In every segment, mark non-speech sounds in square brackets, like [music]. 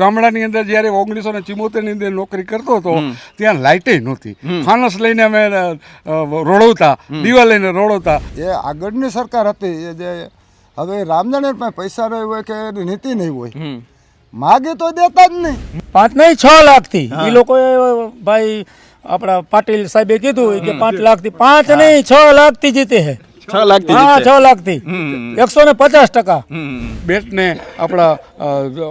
ગામડાની અંદર જ્યારે ઓગણીસો ને ચિમોતેરની અંદર નોકરી કરતો હતો ત્યાં લાઇટે નહોતી. ફાનસ લઈને અમે રોડવતા દીવા લઈને રોડવતા એ આગળની સરકાર હતી એ જે હવે રામજાણે પાસે પૈસા રહ્યો હોય કે એની નીતિ નહીં હોય. માગે તો દેતા જ નહીં. પાંચ નહીં છ લાખથી. એ લોકોએ ભાઈ આપણા પાટીલ સાહેબે કીધું કે પાંચ લાખથી. પાંચ નહીં છ લાખથી જીતે છે છ લાખથી હા છ લાખથી. હમ. એકસો ને પચાસ ટકા. બેટને આપણા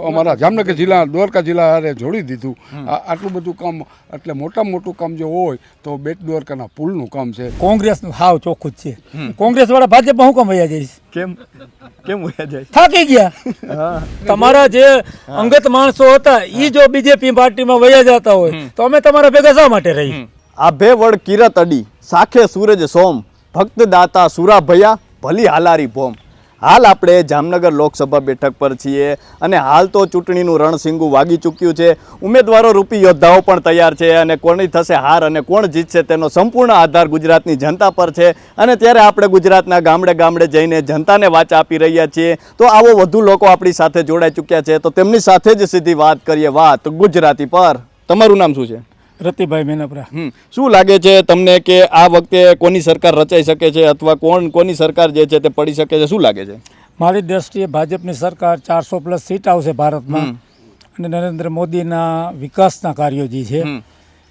અમારા જામનગર જિલ્લા દ્વારકા જિલ્લા હારે જોડી દીધું. આટલું બધું કામ એટલે મોટામાં મોટું કામ જો હોય તો બેટ દ્વારકાના પુલનું કામ છે. કોંગ્રેસનું હાવ ચોખ્ખું જ છે. કોંગ્રેસ વાળા ભાજપમાં હું કામ વયા જઈશ કેમ? કેમ વયા જાય? થાકી ગયા. તમારા જે અંગત માણસો હતા એ જો બીજેપી પાર્ટીમાં વયા જતા હોય તો અમે તમારા ભેગા શા માટે રહી? આ બે વડ કિરત અડી સાખે સૂરજ સોમ. ભક્ત સુરાભૈયા, ભલી હાલારી ભોમ. હાલ આપણે જામનગર લોકસભા બેઠક પર છીએ અને હાલ તો ચૂંટણીનું રણસિંગુ વાગી ચૂક્યું છે. ઉમેદવારો રૂપી યોદ્ધાઓ પણ તૈયાર છે અને કોની થશે હાર અને કોણ જીતશે તેનો સંપૂર્ણ આધાર ગુજરાતની જનતા પર છે. અને ત્યારે આપણે ગુજરાતના ગામડે ગામડે જઈને જનતાને વાચ આપી રહ્યા છીએ. તો આવો વધુ લોકો આપણી સાથે જોડાઈ ચૂક્યા છે. તો તેમની સાથે જ સીધી વાત કરીએ વાત ગુજરાતી પર. તમારું નામ શું છે? રતિભાઈ મેનપરા. શું લાગે છે તમને કે આ વખતે કોની સરકાર રચાઈ શકે છે અથવા કોણ કોની સરકાર જે છે તે પડી શકે છે? શું લાગે છે? મારી દ્રષ્ટિએ ભાજપની સરકાર ચારસો પ્લસ સીટ આવશે ભારતમાં. અને નરેન્દ્ર મોદીના વિકાસના કાર્યો જે છે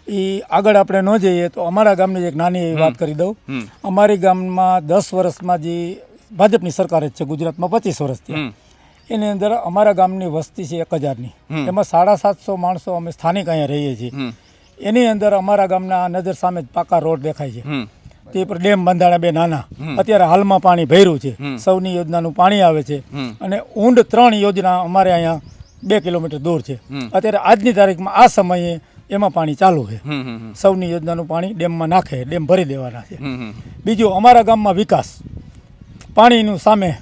એ આગળ આપણે ન જઈએ તો અમારા ગામની એક નાની એવી વાત કરી દઉં. અમારી ગામમાં દસ વર્ષમાં જે ભાજપની સરકાર જ છે ગુજરાતમાં પચીસ વર્ષથી એની અંદર અમારા ગામની વસ્તી છે એક હજારની. એમાં સાડા સાતસો માણસો અમે સ્થાનિક અહીંયા રહીએ છીએ. એની અંદર અમારા ગામના નજર સામે જ પાકા રોડ દેખાય છે. તે પર ડેમ બંધાણા બે નાના. અત્યારે હાલમાં પાણી ભર્યું છે. સૌની યોજનાનું પાણી આવે છે. અને ઊંડ ત્રણ યોજના અમારે અહીંયા બે કિલોમીટર દૂર છે. અત્યારે આજની તારીખમાં આ સમયે એમાં પાણી ચાલુ છે. સૌની યોજનાનું પાણી ડેમમાં નાખે ડેમ ભરી દેવાના છે. બીજું અમારા ગામમાં વિકાસ. પાણીનું સામે.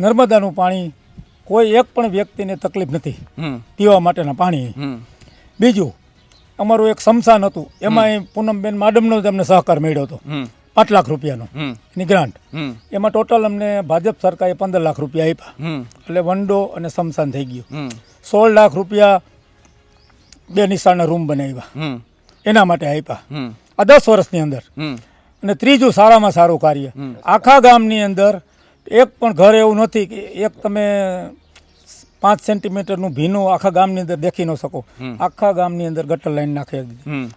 નર્મદાનું પાણી કોઈ એક પણ વ્યક્તિને તકલીફ નથી. પીવા માટેના પાણી. બીજું અમારું એક સમસાન હતું. એમાં પૂનમબેન માડમનો જ અમને સહકાર મળ્યો હતો. પાંચ લાખ રૂપિયાનો. એની ગ્રાન્ટ એમાં ટોટલ અમને ભાજપ સરકારે પંદર લાખ રૂપિયા આપ્યા. એટલે વંડો અને સમસાન થઈ ગયું. સોળ લાખ રૂપિયા બે નિશાળના રૂમ બનાવ્યા. એના માટે આપ્યા. આ દસ વર્ષની અંદર. અને ત્રીજું સારામાં સારું કાર્ય. આખા ગામની અંદર એક પણ ઘર એવું નથી કે એક તમે પાંચ સેન્ટીમીટરનું ભીનું આખા ગામની અંદર દેખી ન શકો. આખા ગામની અંદર ગટર લાઈન નાખી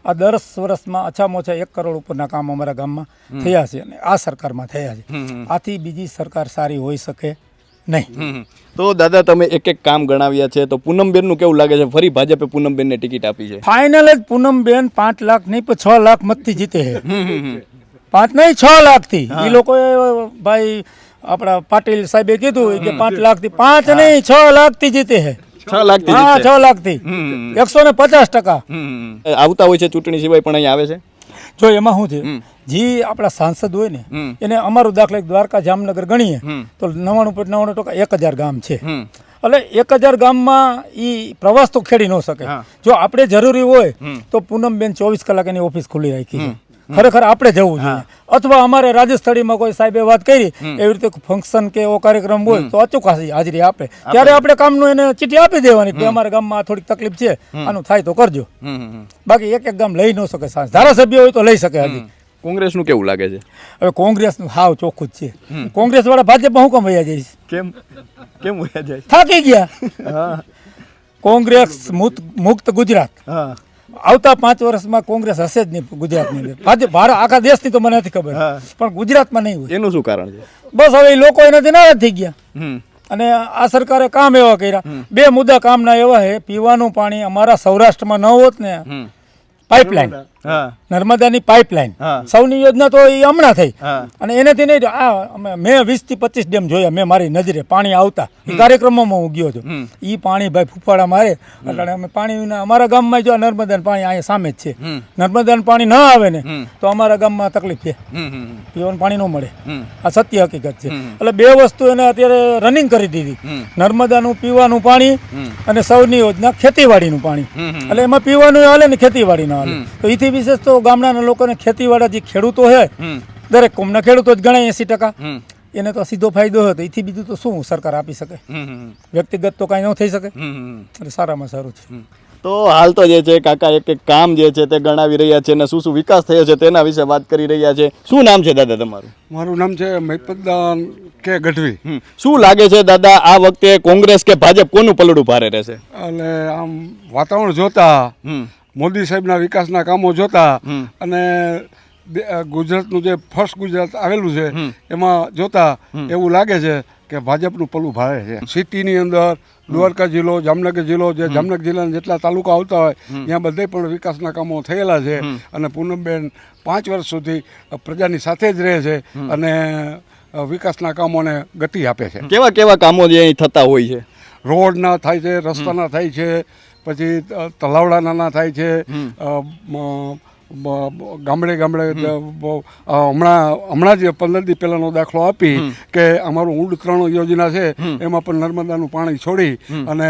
આ દસ વર્ષમાં ઓછામાં ઓછા એક કરોડ ઉપરના કામ અમારા ગામમાં થયા છે અને આ સરકારમાં થયા છે. આથી બીજી સરકાર સારી હોઈ શકે નહીં. તો દાદા તમે એક એક કામ ગણાવ્યા છે તો પૂનમબેનનું કેવું લાગે છે? ફરી ભાજપે પૂનમબેન ને ટિકિટ આપી છે. ફાઇનલ જ પૂનમબેન પાંચ લાખ નહીં પણ છ લાખ મતથી જીતે છે. પાંચ નહીં છ લાખથી. એ લોકોએ ભાઈ આપણા પાટીલ સાહેબે કીધું કે પાંચ લાખથી પાંચ નહીં છ લાખથી જીતે હે. છ લાખથી હા છ લાખથી. હમ. એકસો ને પચાસ ટકા. આવતા હોય છે ચૂંટણી સિવાય પણ અહીંયા આવે છે? જો એમાં શું છે? જે આપણા સાંસદ હોય ને એને અમારું દાખલા દ્વારકા જામનગર ગણીએ તો નવાણું પોઈન્ટ નવાણું ટકા એક હજાર ગામ છે. એટલે એક હજાર ગામમાં એ પ્રવાસ તો ખેડી ન શકે. જો આપણે જરૂરી હોય. તો પૂનમબેન ચોવીસ કલાક એની ઓફિસ ખુલ્લી રાખી છે. ખરેખર આપણે જવું જોઈએ. અથવા અમારે રાજસ્થળીમાં કોઈ સાહેબે વાત કરી એવી રીતે ફંક્શન કે એવો કાર્યક્રમ હોય તો અચૂક હાજરી- આપે. ત્યારે આપણે કામનું એને ચીઠી આપી દેવાની કે અમારા ગામમાં આ થોડીક તકલીફ છે આનું થાય તો કરજો. બાકી એક એક ગામ લઈ ન શકે સાંજ. ધારાસભ્ય હોય તો લઈ શકે હજી કોંગ્રેસનું કેવું લાગે છે? હવે કોંગ્રેસનું હાવ ચોખ્ખું જ છે. કોંગ્રેસ વાળા ભાજપમાં હું કેમ વયા જઈશ? કેમ? કેમ વયા જાય થાકી ગયા? કોંગ્રેસ મુક્ત મુક્ત ગુજરાત. હા. આવતા પાંચ વર્ષમાં કોંગ્રેસ હશે જ નહીં ગુજરાતની અંદર. ભાજપ ભારત આખા દેશની તો મને નથી ખબર. પણ ગુજરાતમાં નહીં હોય. એનું શું કારણ છે? બસ હવે લોકો એનાથી નારાજ થઈ ગયા. અને આ સરકારે કામ એવા કર્યા. બે મુદ્દા કામના એવા છે. પીવાનું પાણી અમારા સૌરાષ્ટ્રમાં ન હોત ને પાઇપલાઇન. નર્મદાની પાઇપલાઇન. સૌની યોજના તો એ હમણાં થઈ. અને એનાથી નહીં આ મેં વીસથી પચીસ ડેમ જોયા. મેં મારી નજરે પાણી આવતા. એ કાર્યક્રમમાં હું ગયો હતો. એ પાણી ભાઈ ફૂફાડા મારે. એટલે અમે પાણી અમારા ગામમાં જો નર્મદા નર્મદાનું પાણી અહીંયા સામે જ છે. નર્મદાનું પાણી ન આવે ને તો અમારા ગામમાં તકલીફ છે. પીવાનું પાણી ન મળે. આ સત્ય હકીકત છે. એટલે બે વસ્તુ એને અત્યારે રનિંગ કરી દીધી. નર્મદાનું પીવાનું પાણી અને સૌની યોજના ખેતીવાડીનું પાણી. એટલે એમાં પીવાનું હાલે ને ખેતીવાડી ના હાલે. તો એથી વિશેષ તો ગામડાના લોકોને ખેતીવાળા જે ખેડૂતો છે દરેક કોમના ખેડૂતો જ ગણાય એસી ટકા. એને તો સીધો ફાયદો હતો. એથી બીજું તો શું સરકાર આપી શકે? વ્યક્તિગત તો કાંઈ ન થઈ શકે. એટલે સારામાં સારું છે. તો હાલ તો જે છે કાકા એક એક કામ જે છે તે ગણાવી રહ્યા છે અને શું શું વિકાસ થયો છે તેના વિશે વાત કરી રહ્યા છે. શું નામ છે દાદા તમારું? મારું નામ છે મહિપતદાન કે ગઢવી. શું લાગે છે દાદા આ વખતે કોંગ્રેસ કે ભાજપ કોનું પલડું ભારે રહેશે? અને આમ વાતાવરણ જોતા. મોદી સાહેબના વિકાસના કામો જોતા અને ગુજરાતનું જે ફર્સ્ટ ગુજરાત આવેલું છે એમાં જોતા એવું લાગે છે કે ભાજપનું પલું ભારે છે. સિટીની અંદર દ્વારકા જિલ્લો જામનગર જિલ્લો જે જામનગર જિલ્લાના જેટલા તાલુકા આવતા હોય ત્યાં બધે પણ વિકાસના કામો થયેલા છે અને પૂનમબેન પાંચ વર્ષ સુધી પ્રજાની સાથે જ રહે છે અને વિકાસના કામોને ગતિ આપે છે. કેવા કેવા કામો જે અહીં થતા હોય છે? રોડના થાય છે રસ્તાના થાય છે પછી તલાવડા નાના થાય છે ગામડે ગામડે હમણાં હમણાં જ પંદર દી પહેલાનો દાખલો આપી કે અમારું ઊંડ ત્રણ યોજના છે એમાં પણ નર્મદાનું પાણી છોડી અને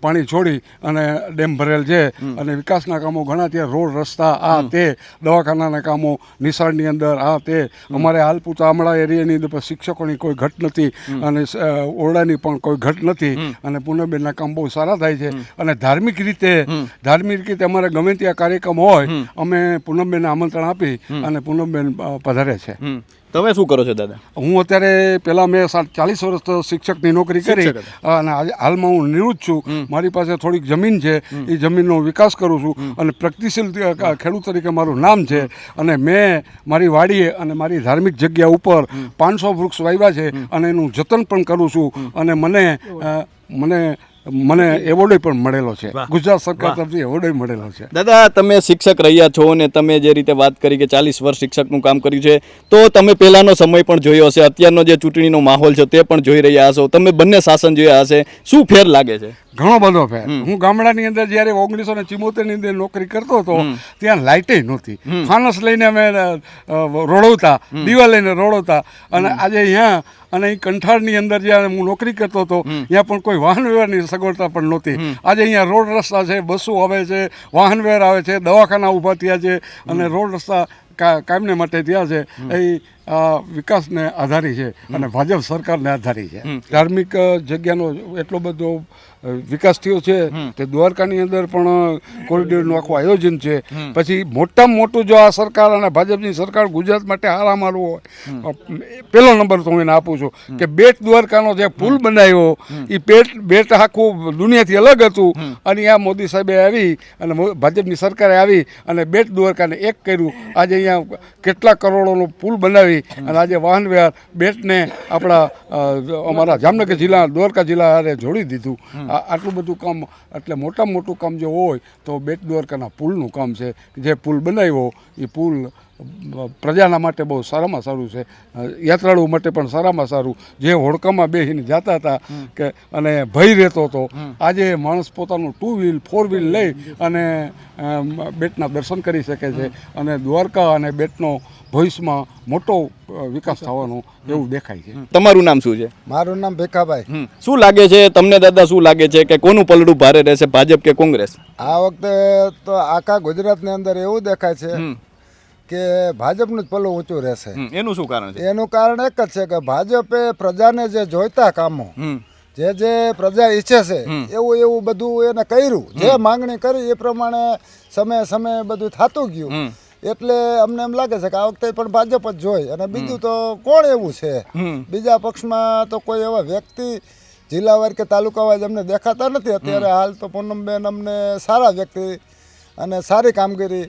પાણી છોડી અને ડેમ ભરેલ છે. અને વિકાસના કામો ઘણા ત્યાં રોડ રસ્તા આ તે દવાખાનાના કામો નિશાળની અંદર આ તે. અમારે હાલ પૂરતા આમળા એરિયાની અંદર પણ શિક્ષકોની કોઈ ઘટ નથી અને ઓરડાની પણ કોઈ ઘટ નથી અને પુનઃબેનના કામ બહુ સારા થાય છે. અને ધાર્મિક રીતે ધાર્મિક રીતે અમારે ગમે ત્યાં કાર્યક્રમ હોય અમે પૂનમબેનને આમંત્રણ આપી અને પૂનમબેન પધારે છે. તમે શું કરો છો દાદા? હું અત્યારે પહેલા મેં સાત- ચાલીસ વર્ષ શિક્ષકની નોકરી કરી અને આજે હાલમાં હું નિવૃત્ત છું. મારી પાસે થોડીક જમીન છે. એ જમીનનો વિકાસ કરું છું અને પ્રગતિશીલ ખેડૂત તરીકે મારું નામ છે. અને મેં મારી વાડીએ અને મારી ધાર્મિક જગ્યા ઉપર પાંચસો વૃક્ષ વાવ્યા છે અને એનું જતન પણ કરું છું. અને મને મને મને એવોર્ડ પણ મળેલો છે. ગુજરાત સરકાર તરફથી એવોર્ડ મળેલો છે. દાદા તમે શિક્ષક રહ્યા છો અને તમે જે રીતે વાત કરી કે ચાલીસ વર્ષ શિક્ષકનું કામ કર્યું છે તો તમે પહેલાનો સમય પણ જોયો હશે. અત્યારનો જે ચૂંટણીનો માહોલ છે તે પણ જોઈ રહ્યા હશો. તમે બંને શાસન જોયા હશે. શું ફેર લાગે છે? ઘણો બધો ફેર. હું ગામડાની અંદર જ્યારે ઓગણીસો ને ની અંદર નોકરી કરતો હતો ત્યાં લાઇટે નહોતી. ફાનસ લઈને અમે રોડવતા દીવા લઈને રોડવતા અને આજે અહીંયા અને અહીં કંઠાળની અંદર જ્યારે હું નોકરી કરતો હતો ત્યાં પણ કોઈ વાહન વ્યવહારની સગવડતા પણ નહોતી. આજે અહીંયા રોડ રસ્તા છે બસો આવે છે વાહન વ્યવહાર આવે છે દવાખાના ઊભા થયા છે અને રોડ રસ્તા કાયમને માટે થયા છે. એ વિકાસને આધારી છે અને ભાજપ સરકારને આધારી છે. ધાર્મિક જગ્યાનો એટલો બધો વિકાસ થયો છે તે દ્વારકાની અંદર પણ કોરિડોરનું આખું આયોજન છે. પછી મોટામાં મોટું જો આ સરકાર અને ભાજપની સરકાર ગુજરાત માટે હારા મારવું હોય પહેલો નંબર તો હું એને આપું છું કે બેટ દ્વારકાનો જે પુલ બનાવ્યો એ બેટ બેટ આખું દુનિયાથી અલગ હતું અને આ મોદી સાહેબે આવી અને ભાજપની સરકારે આવી અને બેટ દ્વારકાને એક કર્યું. આજે અહીંયા કેટલા કરોડોનો પુલ બનાવી અને આજે વાહન વ્યવહાર બેટને આપણા અમારા જામનગર જિલ્લા, દ્વારકા જિલ્લા હારે જોડી દીધું. આટલું બધું કામ, એટલે મોટામાં મોટું કામ જો હોય તો બેટ દ્વારકાના પુલનું કામ છે. જે પુલ બનાવ્યો, એ પુલ પ્રજાના માટે બહુ સારામાં સારું છે. યાત્રાળુઓ માટે પણ સારામાં સારું. જે હોડકામાં બેસીને જતા હતા કે અને ભય રહેતો હતો. આજે માણસ પોતાનું ટુ વ્હીલ ફોર વ્હીલ લઈ અને બેટના દર્શન કરી શકે છે અને દ્વારકા અને બેટનો ભવિષ્યમાં મોટો વિકાસ થવાનો એવું દેખાય છે. તમારું નામ શું છે? મારું નામ ભેખાભાઈ. શું લાગે છે? તમને દાદા શું લાગે છે કે કોનું પલડું ભારે રહેશે ભાજપ કે કોંગ્રેસ? આ વખતે તો આખા ગુજરાતની અંદર એવું દેખાય છે કે ભાજપનું જ પલ્લું ઊંચું રહેશે. એનું શું કારણ છે? એનું કારણ એક જ છે કે ભાજપે પ્રજાને જે જોઈતા કામો જે જે પ્રજા ઈચ્છે છે એવું એવું બધું એને કર્યું. જે માંગણી કરી એ પ્રમાણે સમયે સમયે બધું થતું ગયું. એટલે અમને એમ લાગે છે કે આ વખતે પણ ભાજપ જ જોઈ. અને બીજું તો કોણ એવું છે? બીજા પક્ષમાં તો કોઈ એવા વ્યક્તિ જિલ્લાવાર કે તાલુકાવાર અમને દેખાતા નથી. અત્યારે હાલ તો પૂનમબેન અમને સારા વ્યક્તિ અને સારી કામગીરી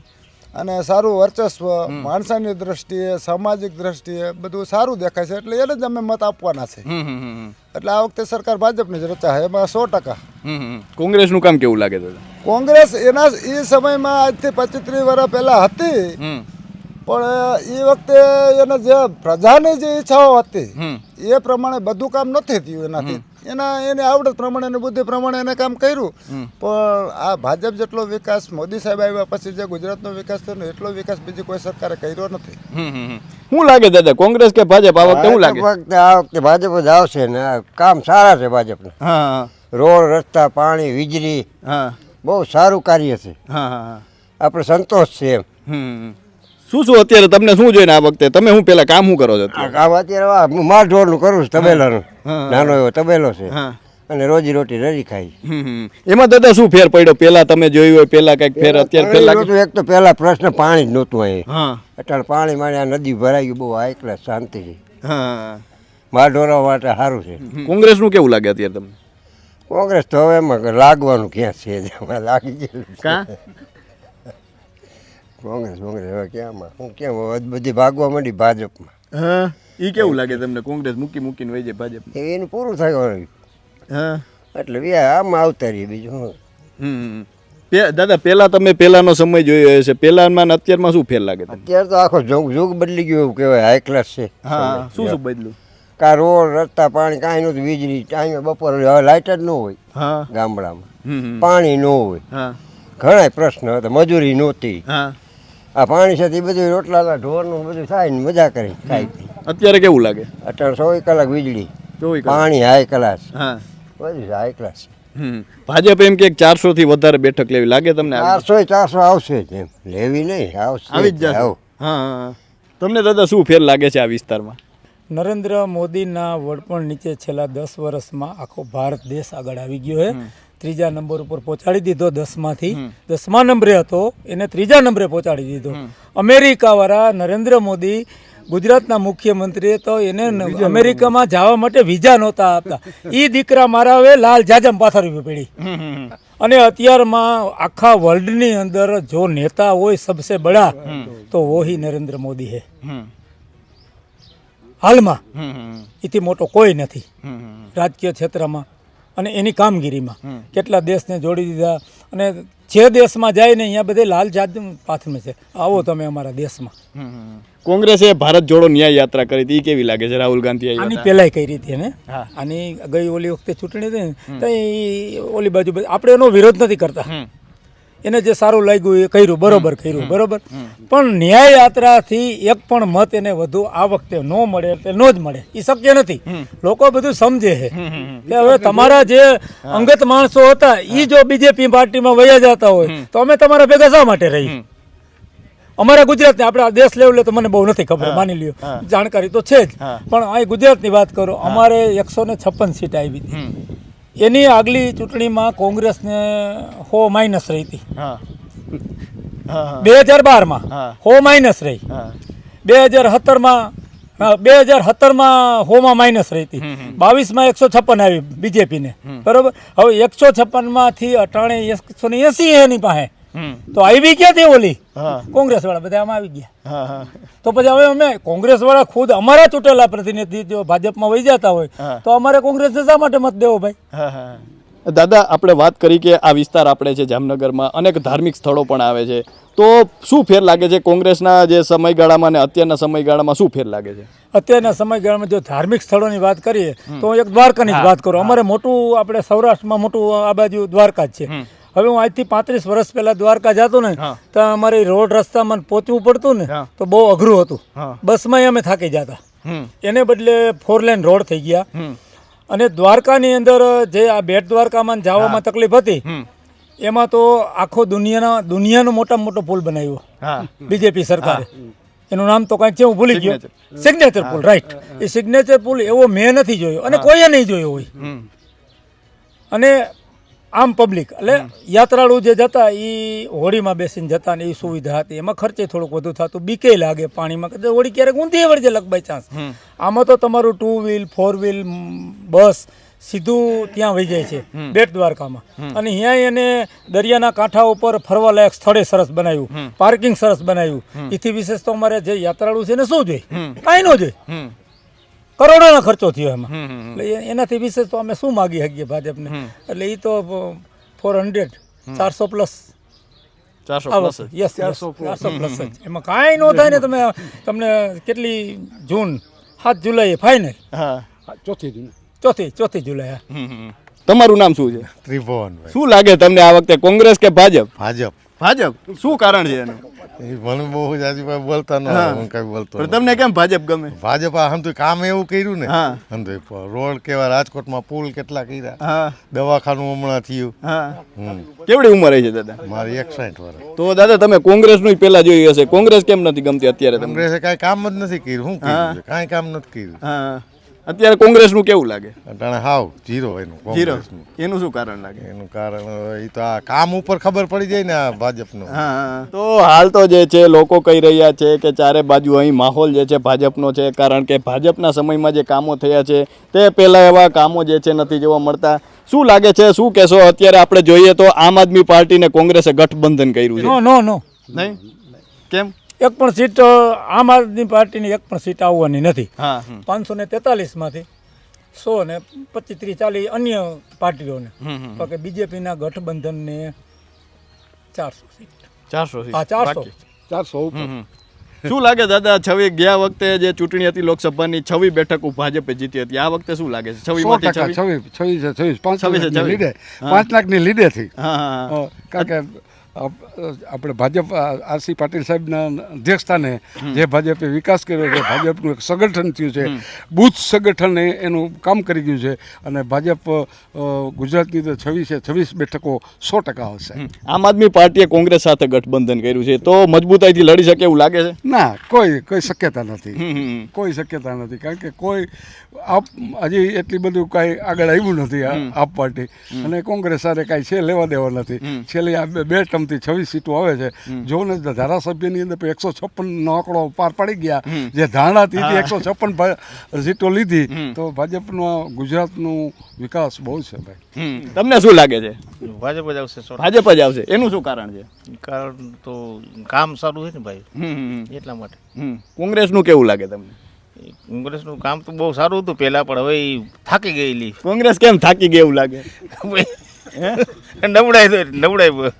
અને સારું વર્ચસ્વ માણસાની દ્રષ્ટિએ સામાજિક દ્રષ્ટિએ બધું સારું દેખાય છે. એટલે એને જ અમે મત આપવાના છે. એટલે આ વખતે સરકાર ભાજપની જ છે. એમાં સો ટકા. કોંગ્રેસનું કામ કેવું લાગે છે કોંગ્રેસ એના એ સમયમાં આજથી પચીસ વર્ષ પહેલા હતી. પણ એ વખતે એને જે પ્રજાની જે ઈચ્છાઓ હતી એ પ્રમાણે બધું કામ નથી થયું એનાથી. એના એની આવડત પ્રમાણે અને બુદ્ધિ પ્રમાણે એને કામ કર્યું. પણ આ ભાજપ જેટલો વિકાસ મોદી સાહેબ આવ્યા પછી જે ગુજરાતનો વિકાસ થયો ને એટલો વિકાસ બીજી કોઈ સરકારે કર્યો નથી. શું લાગે દાદા કોંગ્રેસ કે ભાજપ? આ વખતે શું લાગે? વખતે આ વખતે ભાજપ જ આવશે ને આ કામ સારા છે ભાજપના. રોડ રસ્તા પાણી વીજળી હા. બહુ સારું કાર્ય છે. હા હા હા. આપણે સંતોષ છે એમ. હમ. શું શું અત્યારે તમને શું જોઈને આ વખતે? તમે શું પેલા કામ શું કરો છો આ કામ અત્યારે હું માલ ઢોરનું કરું છું તબેલાનું. હા. નાનો એવો તબેલો છે. અને રોજી રોટી રરી ખાઈ. એમાં દાદા શું ફેર પડ્યો? પેલા તમે જોયું હોય પેલા કંઈક ફેર અત્યારે પેલા એક તો પેલા પ્રશ્ન પાણી જ નહોતું અહીં. હા. પાણી માણી આ નદી ભરાઈ ગયું બહુ એકલા શાંતિ છે. માલ ઢોરવા માટે સારું છે. કોંગ્રેસનું કેવું લાગે અત્યારે તમને? કોંગ્રેસ તો હવે લાગવાનું ક્યાં છે? લાગી ગયેલું કોંગ્રેસ કોંગ્રેસ હવે ક્યાંમાં હું હવે બધી ભાગવા માંડી ભાજપમાં. હા? એ કેવું લાગે તમને? કોંગ્રેસ મૂકી મૂકીને વહી જાય ભાજપ એનું પૂરું થયું હા. એટલે વ્યા આમાં આવતા રહીએ બીજું હમ દાદા પેલા તમે પેલાનો સમય જોયો હશે. પેલામાં ને અત્યારમાં શું ફેર લાગે અત્યારે તો આખો જોગ જોગ બદલી ગયો એવું કહેવાય હાઈ ક્લાસ છે. હા શું શું બદલું કા રોડ રસ્તા પાણી કાંઈ નહોતું વીજળી ટાઈમે બપોર હવે લાઇટ જ ન હોય ગામડામાં. પાણી ન હોય. ઘણા પ્રશ્ન હતા મજૂરી નહોતી. હા. આ પાણી છે બધું રોટલા ઢોરનું બધું થાય ને મજા કરી ખાઈ અત્યારે કેવું લાગે? અત્યારે ચોવીસ કલાક વીજળી. જોઈ કલાક. પાણી હાઈ ક્લાસ હા. બધું હાઈ ક્લાસ ભાજપ એમ કે ચારસો થી વધારે બેઠક લેવી. લાગે તમને? ચારસો ચારસો આવશે જ એમ. લેવી નહીં આવશે આવી જ હા. તમને દાદા શું ફેર લાગે છે આ વિસ્તારમાં? નરેન્દ્ર મોદીના વડપણ નીચે છેલ્લા દસ વર્ષમાં આખો ભારત દેશ આગળ આવી ગયો છે. ત્રીજા નંબર ઉપર પહોંચાડી દીધો દસમાંથી. દસમા નંબરે હતો એને ત્રીજા નંબરે પહોંચાડી દીધો. અમેરિકાવાળા નરેન્દ્ર મોદી ગુજરાતના મુખ્યમંત્રીએ તો એને અમેરિકામાં જવા માટે વિઝા નહોતા આપતા. એ દીકરા મારા હવે લાલ જાજમ પાથરવી પડી. અને અત્યારમાં આખા વર્લ્ડની અંદર જો નેતા હોય સબસે બડા તો વહી નરેન્દ્ર મોદી હે. હાલમાં એથી મોટો કોઈ નથી. રાજકીય ક્ષેત્રમાં અને એની કામગીરીમાં. કેટલા દેશને જોડી દીધા અને જે દેશમાં જાય ને અહીંયા બધે લાલ જાત પાથમે છે. આવો તમે અમારા દેશમાં. કોંગ્રેસે ભારત જોડો ન્યાય યાત્રા કરી હતી. કેવી લાગે છે? રાહુલ ગાંધી આની. પહેલાંય કરી હતી એને. આની ગઈ ઓલી વખતે ચૂંટણી હતી ને તો ઓલી બાજુ આપણે એનો વિરોધ નથી કરતા. એને જે સારું લાગ્યું એ કર્યું બરોબર કર્યું બરોબર? પણ ન્યાય યાત્રાથી એક પણ મત એને વધુ આ વખતે ન મળે એટલે ન જ મળે. એ શક્ય નથી. લોકો બધું સમજે છે. કે હવે તમારા જે અંગત માણસો હતા એ જો બીજેપી પાર્ટીમાં વયા જતા હોય તો અમે તમારા ભેગા શા માટે રહી? અમારા ગુજરાતને આપણે દેશ લેવલે તો મને બહુ નથી ખબર માની લ્યો. જાણકારી તો છે જ. પણ અહીં ગુજરાતની વાત કરો અમારે એકસો ને છપ્પન સીટ આવી હતી. એની આગલી ચૂંટણીમાં કોંગ્રેસને હો માઇનસ રહી હતી. બે હજાર બારમાં હો. માઇનસ રહી. બે હજાર સત્તરમાં બે હજાર સત્તરમાં હોમાં માઇનસ રહી હતી. બાવીસમાં એકસો છપ્પન આવી બીજેપીને. બરોબર? હવે એકસો છપ્પનમાંથી અટાણે એકસો ને એસી એની પાસે. તો આવી ક્યાંથી ઓલી? કોંગ્રેસ વાળા બધા આમાં આવી ગયા. તો પછી હવે અમે કોંગ્રેસ વાળા ખુદ અમારા ચૂંટેલા પ્રતિનિધિઓ ભાજપમાં વહી જતા હોય તો અમારે કોંગ્રેસને શા માટે મત દેવો ભાઈ. દાદા આપણે વાત કરી કે આ વિસ્તાર આપણે છે જામનગરમાં અનેક ધાર્મિક સ્થળો પણ આવે છે. તો શું ફેર લાગે છે કોંગ્રેસના જે સમયગાળામાં અને અત્યારના સમયગાળામાં શું ફેર લાગે છે? અત્યારના સમયગાળામાં જો ધાર્મિક સ્થળોની વાત કરીએ તો હું એક દ્વારકાની જ વાત કરું. અમારે મોટું આપણે સૌરાષ્ટ્રમાં મોટું આ બાજુ દ્વારકા જ છે. હવે હું આજથી પાંત્રીસ વર્ષ પહેલા દ્વારકા જતો ને તો અમારે રોડ રસ્તામાં પહોંચવું પડતું ને તો બહુ અઘરું હતું. બસમાં અમે થાકી જતા. એને બદલે ફોર લેન રોડ થઈ ગયા. અને દ્વારકાની અંદર જે આ બેટ દ્વારકામાં જવામાં તકલીફ હતી એમાં તો આખો દુનિયાના દુનિયાનો મોટામાં મોટો પુલ બનાવ્યો. બીજેપી સરકારે. એનું નામ તો કાંઈ છે હું ભૂલી ગયો. સિગ્નેચર પુલ રાઈટ એ સિગ્નેચર પુલ એવો મેં નથી જોયો અને કોઈએ નહીં જોયો હોય. અને આમ પબ્લિક એટલે યાત્રાળુ જે જતા એ હોળીમાં બેસીને જતા ને એ સુવિધા હતી. એમાં ખર્ચે થોડુંક વધુ થતું. બીકે લાગે પાણીમાં. કદાચ હોળી ક્યારેક ઊંધી વળજે લગ બાય ચાન્સ આમાં તો તમારું ટુ વ્હીલ ફોર વ્હીલ બસ સીધું ત્યાં વહી જાય છે બેટ દ્વારકામાં. અને અહીંયા એને દરિયાના કાંઠા ઉપર ફરવા લાયક સ્થળે સરસ બનાવ્યું. પાર્કિંગ સરસ બનાવ્યું. એથી વિશેષ તો અમારે જે યાત્રાળુ છે ને શું જોઈએ? કાંઈ ન જોઈએ. કરોડોનો ખર્ચો થયો એમાં. એટલે એનાથી વિશેષ તો અમે શું માગી શકીએ ભાજપને? એટલે એ તો ફોર હંડ્રેડ ચારસો પ્લસ. યસ ચારસો એમાં કાંઈ ન થાય ને તમે તમને કેટલી જૂન સાત જુલાઈ ફાઇનલ હા. ચોથી જૂન ચોથી ચોથી જુલાઈ. તમારું નામ શું છે? ત્રિભુવન શું લાગે તમને આ વખતે કોંગ્રેસ કે ભાજપ? ભાજપ. ભાજપ. શું કારણ છે એનું? મને બહુ જાજી ભાઈ બોલતા ન હું. કઈ બોલતો પણ તમને કેમ ભાજપ ગમે? ભાજપ આ તો કામ એવું કર્યું ને. હા. તો રોડ કેવા રાજકોટમાં પુલ કેટલા કર્યા. હા. દવાખાનું હમણાં થયું. હા. કેવડી ઉંમર છે દાદા? મારી એકસાઠ વર્ષ. તો દાદા તમે કોંગ્રેસનું પેલા જોયું હશે. કોંગ્રેસ કેમ નથી ગમતી અત્યારે તમને? કોંગ્રેસે કાંઈ કામ જ નથી કર્યું. શું કર્યું કાંઈ કામ નથી કર્યું. હા. અત્યારે કોંગ્રેસનું કેવું લાગે? અટાણે હાવ જીરો એનું જીરો કોંગ્રેસનું એનું શું કારણ લાગે? એનું કારણ એ તો આ કામ ઉપર ખબર પડી જાય ને આ ભાજપનું. હા તો હાલ તો જે છે લોકો કહી રહ્યા છે કે ચારે બાજુ અહીં માહોલ જે છે ભાજપનો છે કારણ કે ભાજપના સમયમાં જે કામો થયા છે તે પહેલાં એવા કામો જે છે નથી જોવા મળતા. શું લાગે છે? શું કહેશો? અત્યારે આપણે જોઈએ તો આમ આદમી પાર્ટીને કોંગ્રેસે ગઠબંધન કર્યું નો છે નો નો. નહીં? કેમ? એક પણ સીટ આમ આદમી પાર્ટીની એક પણ સીટ આવવાની નથી. પાંચસો ને તેતાલીસમાંથી સો ને પચીસ ત્રીસ ચાલીસ અન્ય પાર્ટીઓને. તો કે બીજેપીના ગઠબંધનને ચારસો સીટ. ચારસો હા ચારસો. ચારસો ઉપર. હમ, હમ. શું લાગે દાદા છવી ગયા વખતે જે ચૂંટણી હતી લોકસભાની છવી બેઠક ભાજપે જીતી હતી આ વખતે શું લાગે છે? છવી? માંથી છવી પાંચ લાખ લાખની લીડે. પાંચ લાખની કારણ કે અ, આપણે ભાજપ આરસી પાટીલ સાહેબના અધ્યક્ષસ્થાને જે ભાજપે વિકાસ કર્યો છે ભાજપનું એક સંગઠન થયું છે બુથ સંગઠન એનું કામ કરી ગયું છે અને ભાજપ ગુજરાતની તો છવ્વીસે છવ્વીસ બેઠકો સો ટકા આવશે આમ આદમી પાર્ટીએ કોંગ્રેસ સાથે ગઠબંધન કર્યું છે તો મજબૂતાઈથી લડી શકે એવું લાગે છે? ના કોઈ કોઈ શક્યતા નથી. કોઈ શક્યતા નથી કારણ કે કોઈ આપ હજી એટલી બધું કાંઈ આગળ આવ્યું નથી આ આપ પાર્ટી. અને કોંગ્રેસ સાથે કાંઈ છે લેવા દેવા નથી. છેલ્લે આ બે- બે ટર્મથી છવ્વીસ સીટો આવે છે. જો ને ધારાસભ્યની અંદર એકસો છપ્પનનો આંકડો પાર પડી ગયા જે ધારણા હતી એકસો છપ્પન સીટો લીધી. તો ભાજપનો ગુજરાતનું વિકાસ બહુ છે ભાઈ. તમને શું લાગે છે? ભાજપ જ આવશે સો ભાજપ જ આવશે. એનું શું કારણ છે? કારણ તો કામ સારું છે ને ભાઈ. એટલા માટે. હમ. કોંગ્રેસનું કેવું લાગે તમને? કોંગ્રેસનું કામ તો બહુ સારું હતું પહેલાં પણ હવે થાકી ગયેલી. કોંગ્રેસ કેમ થાકી ગઈ એવું લાગે? નબળાઈ નબળાઈ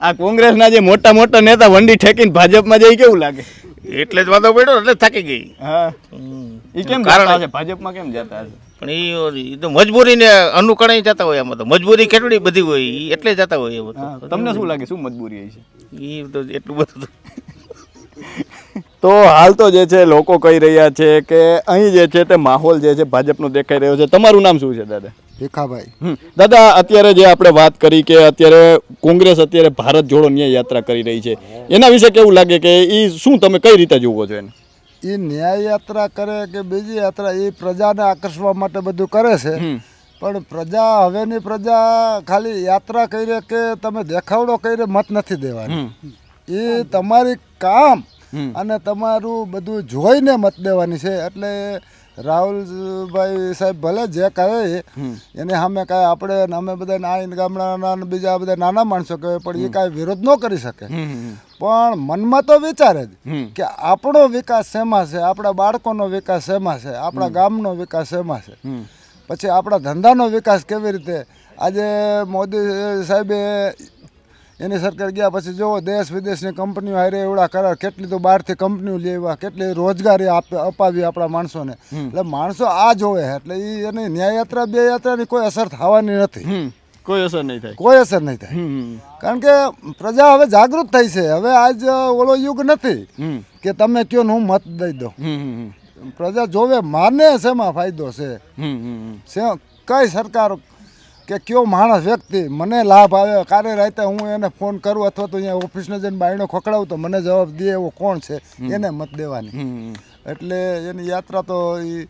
આ કોંગ્રેસના જે મોટા મોટા નેતા વંડી ઠેકીને ભાજપમાં જઈ કેવું લાગે? એટલે જ વાંધો પડ્યો એટલે થાકી ગઈ. હા. એ કેમ કારણ- છે ભાજપમાં કેમ જતા હશે? પણ એ તો મજબૂરીને અનુકરણે જતા હોય આમાં તો. મજબૂરી કેટલી બધી હોય એ એટલે જતા હોય એમાં હા, તમને શું લાગે? શું મજબૂરી છે? એ તો એટલું બધું તો હાલ તો જે છે લોકો કહી રહ્યા છે કે અહીં જે છે તે માહોલ જે છે ભાજપનો દેખાઈ રહ્યો છે. તમારું નામ શું છે દાદા? ભીખાભાઈ. દાદા અત્યારે જે આપણે વાત કરી કે અત્યારે કોંગ્રેસ અત્યારે ભારત જોડો ન્યાય યાત્રા કરી રહી છે એના વિશે કેવું લાગે કે એ શું તમે કઈ રીતે જુઓ છો એને? એ ન્યાય યાત્રા કરે કે બીજી યાત્રા એ પ્રજાને આકર્ષવા માટે બધું કરે છે. પણ પ્રજા હવેની પ્રજા ખાલી યાત્રા કરે કે તમે દેખાવડો કરે મત નથી દેવાની. એ તમારી કામ અને તમારું બધું જોઈને મત દેવાની છે. એટલે રાહુલભાઈ સાહેબ ભલે જે કરે એને સામે કાંઈ આપણે અમે બધા નાની ગામડાના બીજા બધા નાના માણસો કહેવાય પણ એ કાંઈ વિરોધ ન કરી શકે. પણ મનમાં તો વિચારે જ કે આપણો વિકાસ શેમાં છે આપણા બાળકોનો વિકાસ શેમાં છે આપણા ગામનો વિકાસ શેમાં છે. પછી આપણા ધંધાનો વિકાસ કેવી રીતે? આજે મોદી સાહેબે એની સરકાર ગયા પછી જોવો દેશ વિદેશની કંપનીઓ હારે એવડા કરાર કેટલી તો બહારથી કંપનીઓ લેવા કેટલી રોજગારી અપાવી આપણા માણસોને. એટલે માણસો આ જોવે એટલે એ એની ન્યાય યાત્રા બે યાત્રાની કોઈ અસર થવાની નથી. કોઈ અસર નહીં થાય. કોઈ અસર નહીં થાય. કારણ કે પ્રજા હવે જાગૃત થઈ છે. હવે આજ ઓલો યુગ નથી કે તમે કયો હું મત દઈ દો. પ્રજા જોવે માને શેમાં ફાયદો છે. કઈ સરકાર કે કયો માણસ વ્યક્તિ? મને લાભ આવે કારે રાતે હું એને ફોન કરું અથવા તો અહીંયા ઓફિસને જઈને બાયણો ખોકડાવું તો મને જવાબ દે એવો કોણ છે? એને મત દેવાની. એટલે એની યાત્રા તો એ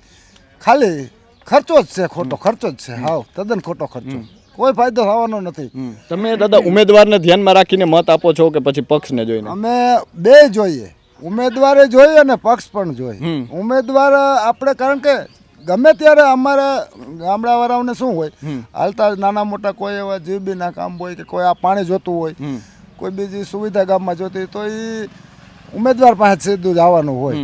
ખાલી ખર્ચો જ છે ખોટો ખર્ચો જ છે. હાવ તદ્દન ખોટો ખર્ચો. કોઈ ફાયદો થવાનો નથી. તમે દાદા ઉમેદવારને ધ્યાનમાં રાખીને મત આપો છો કે પછી પક્ષને જોઈને? અમે બે જોઈએ. ઉમેદવારે જોઈએ અને પક્ષ પણ જોઈએ. ઉમેદવાર આપણે કારણ કે ગમે ત્યારે અમારે ગામડાવાળાઓને શું હોય હાલતા નાના મોટા કોઈ એવા જીબીના કામ હોય કે કોઈ આ પાણી જોતું હોય કોઈ બીજી સુવિધા ગામમાં જોતી તો એ ઉમેદવાર પાસે સીધું જવાનું હોય.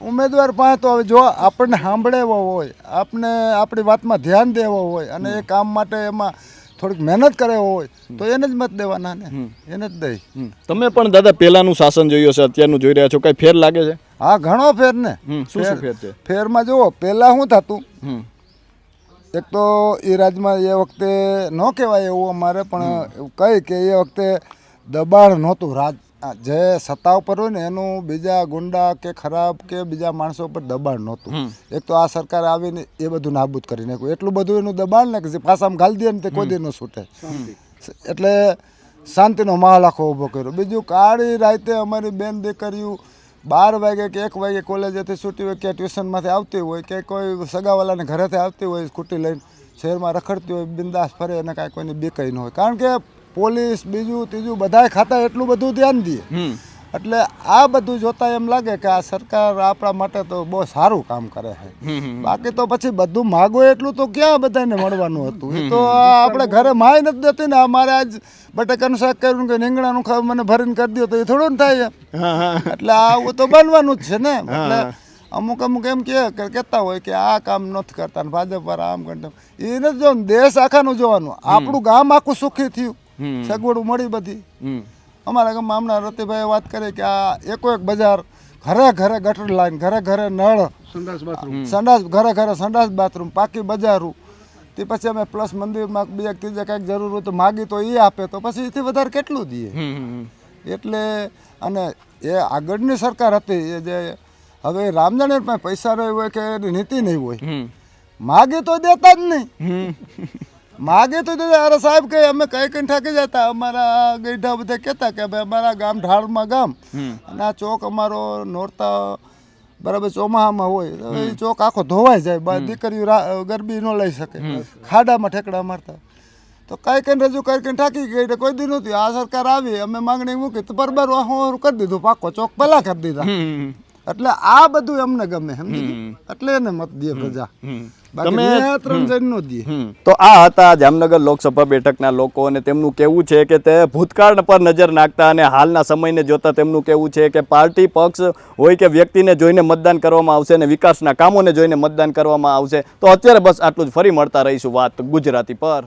ઉમેદવાર પાસે તો હવે જો આપણને સાંભળેવો હોય આપને આપણી વાતમાં ધ્યાન દેવો હોય અને એ કામ માટે એમાં થોડીક મહેનત કરેવો હોય તો એને જ મત દેવાના ને. એને જ દઈ. તમે પણ દાદા પહેલાનું શાસન જોયું હશે અત્યારનું જોઈ રહ્યા છો કઈ ફેર લાગે છે? હા ઘણો ફેર ને. શું શું ફેર છે? ફેરમાં જુઓ પહેલાં શું થતું. એક તો એ રાજમાં એ વખતે ન કહેવાય એવું અમારે પણ કહી કે એ વખતે દબાણ નહોતું. રાજ જે સત્તા ઉપર હોય ને એનું બીજા ગુંડા કે ખરાબ કે બીજા માણસો ઉપર દબાણ નહોતું. એક તો આ સરકાર આવીને એ બધું નાબૂદ કરી નાખ્યું. એટલું બધું એનું દબાણ ને કે જે પાછામાં ગાલી દે ને તે કોઈ દી ન છૂટે. એટલે શાંતિનો માહોલ આખો ઊભો કર્યો. બીજું કાળી રાતે અમારી બેન દીકરીઓ બાર વાગે કે એક વાગે કોલેજેથી છૂટી હોય કે ટ્યુશનમાંથી આવતી હોય કે કોઈ સગાવાલાને ઘરેથી આવતી હોય સ્કૂટી લઈને શહેરમાં રખડતી હોય, બિંદાસ ફરે અને કાંઈ કોઈની બીકાઈ ન હોય. કારણ કે પોલીસ બીજું ત્રીજું બધાય ખાતા એટલું બધું ધ્યાન દે. એટલે આ બધું જોતા એમ લાગે કે આ સરકાર આપણા માટે તો બહુ સારું કામ કરે છે. બાકી તો પછી બધું માગો એટલું તો ક્યાં બધાને મળવાનું હતું? એ તો આપણે ઘરે માય નથી દેતી ને અમારે આજ બટેકાનું શાક કર્યું કે રીંગણાનું ખાવ મને ભરીને કરી દો તો એ થોડું થાય એટલે આવું તો બનવાનું જ છે ને એટલે અમુક અમુક એમ કે કે કહેતા હોય કે આ કામ નથી કરતા ને ભાજપ વાળા આમ કરતા એ નથી જોવાનું દેશ આખાનું જોવાનું. આપણું ગામ આખું સુખી થયું. સગવડ મળી બધી. અમારા ગામમાં હમણાં રતિભાઈએ વાત કરી કે આ એકો એક બજાર ઘરે ઘરે ગટર લાઈન ઘરે ઘરે નળ સંડાસ બાથરૂમ. સંડાસ ઘરે ઘરે સંડાસ બાથરૂમ પાકી બજારું. તે પછી અમે પ્લસ મંદિરમાં બીજા ત્રીજા કાંઈક જરૂર હોય તો માગી તો એ આપે તો પછી એથી વધારે કેટલું દઈએ? એટલે અને એ આગળની સરકાર હતી એ જે હવે રામજાણે પાસે પૈસા નહીં હોય કે એની નીતિ નહીં હોય માગે તો દેતા જ નહીં. [laughs] માગે તો અરે સાહેબ કે અમે કઈ કઈ થાકી જતા. અમારા ગઈઢા બધા કહેતા કે ભાઈ અમારા ગામ ઢાળમાં ગામ. અને આ ચોક અમારો નોરતા બરાબર ચોમાહામાં હોય. એ ચોક આખો ધોવાઈ જાય. દીકરીઓ ગરબી ન લઈ શકે. ખાડામાં ઠેકડા મારતા. તો કઈ કઈ રજૂ કરી કઈ થાકી ગઈ કોઈ દી નહોતી. આ સરકાર આવી. અમે માંગણી મૂકી તો બરાબર હું કરી દીધું. પાકો ચોક પેલા કરી દીધા. એટલે આ બધું એમને ગમે સમજી? એટલે એને મત દે પ્રજા. દે. તો આ હતા જામનગર લોકસભા બેઠકના લોકો અને તેમનું કહેવું છે કે તે ભૂતકાળ પર નજર નાખતા અને હાલના સમયને જોતા તેમનું કહેવું છે કે પાર્ટી પક્ષ હોય કે વ્યક્તિને જોઈને મતદાન કરવામાં આવશે અને વિકાસના કામોને જોઈને મતદાન કરવામાં આવશે. તો અત્યારે બસ આટલું જ. ફરી મળતા રહીશું વાત ગુજરાતી પર.